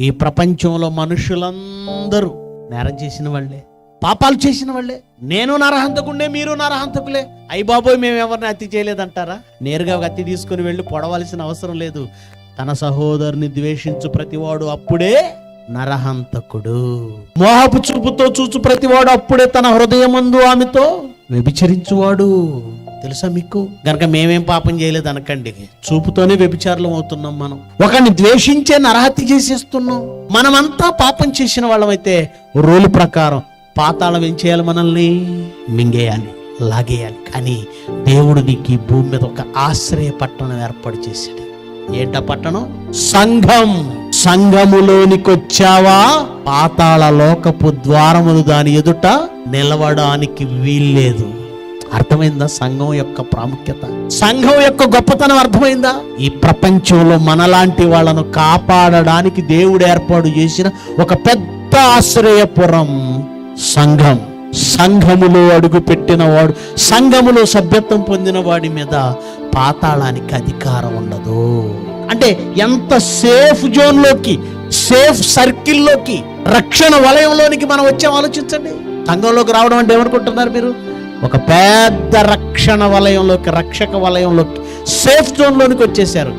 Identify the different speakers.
Speaker 1: ఈ ప్రపంచంలో మనుషులందరూ నేరం చేసిన వాళ్ళే పాపాలు చేసిన వాళ్ళే. నేను నరహంతకుండే మీరు నరహంతకులే అయ్యి బాబోయ్ మేము ఎవరిని అతి చేయలేదంటారా? నేరుగా అతి తీసుకుని వెళ్ళి పొడవలసిన అవసరం లేదు. తన సహోదరుని ద్వేషించు ప్రతివాడు అప్పుడే నరహంతకుడు మోహపు చూపుతో చూచు ప్రతివాడు అప్పుడే తన హృదయమందు ఆమెతో వ్యభిచరించువాడు. తెలుసా మీకు? గనక మేమేం పాపం చేయలేదు అనకండి. చూపుతోనే వ్యభిచారులం అవుతున్నాం మనం. ఒకరిని ద్వేషించే నరహత్య చేసేస్తున్నాం. మనమంతా పాపం చేసిన వాళ్ళమైతే రోలు ప్రకారం పాతాళం ఏం చేయాలి మనల్ని? మింగేయాలి లాగేయాలి. కానీ దేవుడు నీకు ఈ భూమి మీద ఒక ఆశ్రయ పట్టణం ఏర్పాటు చేశాడు. ఏంట పట్టణం? సంఘం. సంఘములోనికి వచ్చావా పాతాళ లోకపు ద్వారములు దాని ఎదుట నిలవడానికి వీల్లేదు. అర్థమైందా? సంఘం యొక్క ప్రాముఖ్యత. సంఘం యొక్క గొప్పతనం అర్థమైందా? ఈ ప్రపంచంలో మనలాంటి వాళ్ళను కాపాడడానికి దేవుడు ఏర్పాటు చేసిన ఒక పెద్ద ఆశ్రయపురం సంఘం. సంఘములో అడుగు పెట్టిన వాడు సంఘములో సభ్యత్వం పొందిన వాడి మీద పాతాళానికి అధికారం ఉండదు. అంటే ఎంత సేఫ్ జోన్లోకి సేఫ్ సర్కిల్లోకి రక్షణ వలయంలోనికి మనం వచ్చాం ఆలోచించండి. సంఘంలోకి రావడం అంటే ఏమనుకుంటున్నారు మీరు? ఒక పెద్ద రక్షణ వలయంలోకి రక్షక వలయంలోకి సేఫ్ జోన్లోనికి వచ్చేసారు